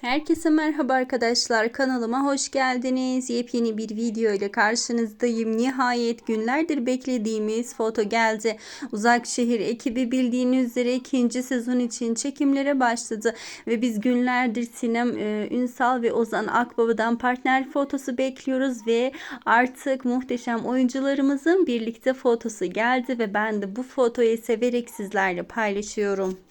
Herkese merhaba arkadaşlar kanalıma hoş geldiniz. Yepyeni bir video ile karşınızdayım. Nihayet günlerdir beklediğimiz foto geldi. Uzak şehir ekibi bildiğiniz üzere ikinci sezon için çekimlere başladı. Ve biz günlerdir Sinem e, Ünsal ve Ozan Akbaba'dan partner fotosu bekliyoruz. Ve artık muhteşem oyuncularımızın birlikte fotosu geldi. Ve ben de bu fotoyu severek sizlerle paylaşıyorum.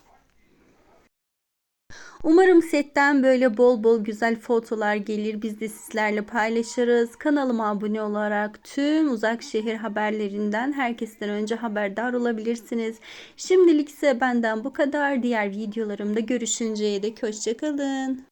Umarım setten böyle bol bol güzel fotolar gelir. Biz de sizlerle paylaşırız. Kanalıma abone olarak tüm uzak şehir haberlerinden herkesten önce haberdar olabilirsiniz. Şimdilik ise benden bu kadar. Diğer videolarımda görüşünceye dek hoşçakalın.